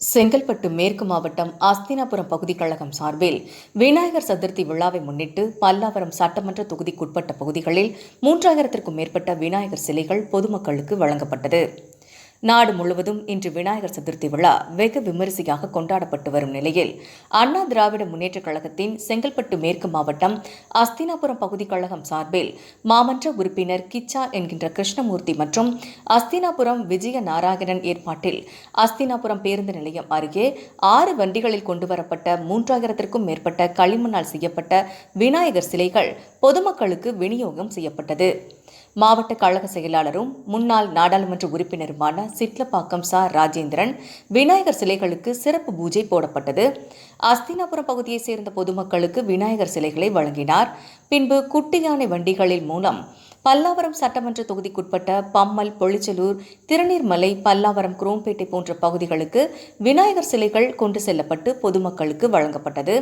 செங்கல்பட்டு மேற்கு மாவட்டம் அஸ்தினாபுரம் பகுதிக் கழகம் சார்பில் விநாயகர் சதுர்த்தி விழாவை முன்னிட்டு பல்லாவரம் சட்டமன்ற தொகுதிக்குட்பட்ட பகுதிகளில் மூன்றாயிரத்திற்கும் மேற்பட்ட விநாயகர் சிலைகள் பொதுமக்களுக்கு வழங்கப்பட்டது. நாடு முழுவதும் இன்று விநாயகர் சதுர்த்தி விழா வெகு விமரிசையாக கொண்டாடப்பட்டு வரும் நிலையில் அண்ணா திராவிட முன்னேற்றக் கழகத்தின் செங்கல்பட்டு மேற்கு மாவட்டம் அஸ்தினாபுரம் பகுதி கழகம் சார்பில் மாமன்ற உறுப்பினர் கிச்சா என்கின்ற கிருஷ்ணமூர்த்தி மற்றும் அஸ்தினாபுரம் விஜய நாராயணன் ஏற்பாட்டில் அஸ்தினாபுரம் பேருந்து நிலையம் அருகே ஆறு வண்டிகளில் கொண்டுவரப்பட்ட மூன்றாயிரத்திற்கும் மேற்பட்ட களிமண்ணால் செய்யப்பட்ட விநாயகர் சிலைகள் பொதுமக்களுக்கு விநியோகம் செய்யப்பட்டது. மாவட்ட கழக செயலாளரும் முன்னாள் நாடாளுமன்ற உறுப்பினருமான சிட்லப்பாக்கம் சா. ராஜேந்திரன் விநாயகர் சிலைகளுக்கு சிறப்பு பூஜை போடப்பட்டது. அஸ்தினாபுரம் பகுதியைச் சேர்ந்த பொதுமக்களுக்கு விநாயகர் சிலைகளை வழங்கினார். பின்பு குட்டி யானை வண்டிகளில் மூலம் பல்லாவரம் சட்டமன்ற தொகுதிக்குட்பட்ட பம்மல் பொழிச்சலூர் திருநீர்மலை பல்லாவரம் குரோம்பேட்டை போன்ற பகுதிகளுக்கு விநாயகர் சிலைகள் கொண்டு செல்லப்பட்டு பொதுமக்களுக்கு வழங்கப்பட்டது.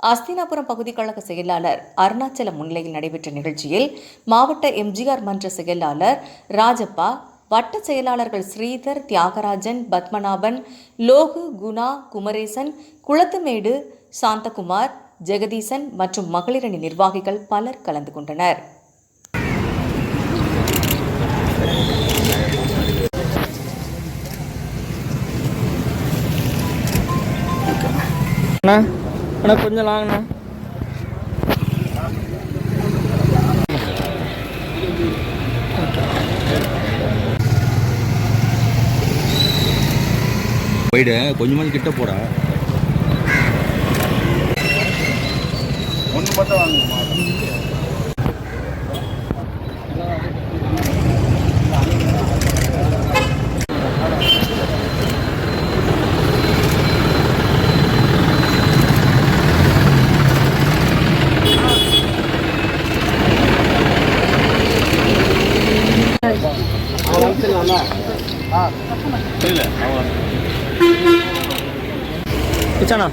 அஸ்தினாபுரம் பகுதி கழக செயலாளர் அருணாச்சலம் முன்னிலையில் நடைபெற்ற நிகழ்ச்சியில் மாவட்ட எம்ஜிஆர் மன்ற செயலாளர் ராஜப்பா வட்ட செயலாளர்கள் ஸ்ரீதர் தியாகராஜன் பத்மநாபன் லோகு குணா குமரேசன் குளத்துமேடு சாந்தகுமார் ஜெகதீசன் மற்றும் மகளிரணி நிர்வாகிகள் பலர் கலந்து கொண்டனர். அண்ணா. அண்ணா கொஞ்சம் லாங்கண்ணா போயிடு கொஞ்சமாவது கிட்ட போடா. ஒன்று மட்டும் வாங்குமா கிச்சாண்ணா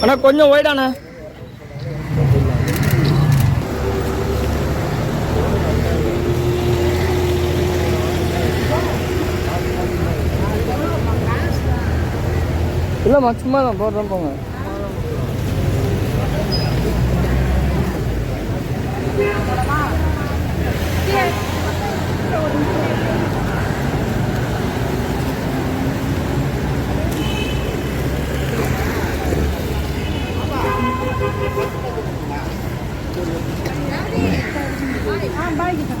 அண்ணா கொஞ்சம் ஒய்டாண்ணா இல்லைம்மா சும்மா தான் போடுறேன் போங்க. ஆ பாய்க்கு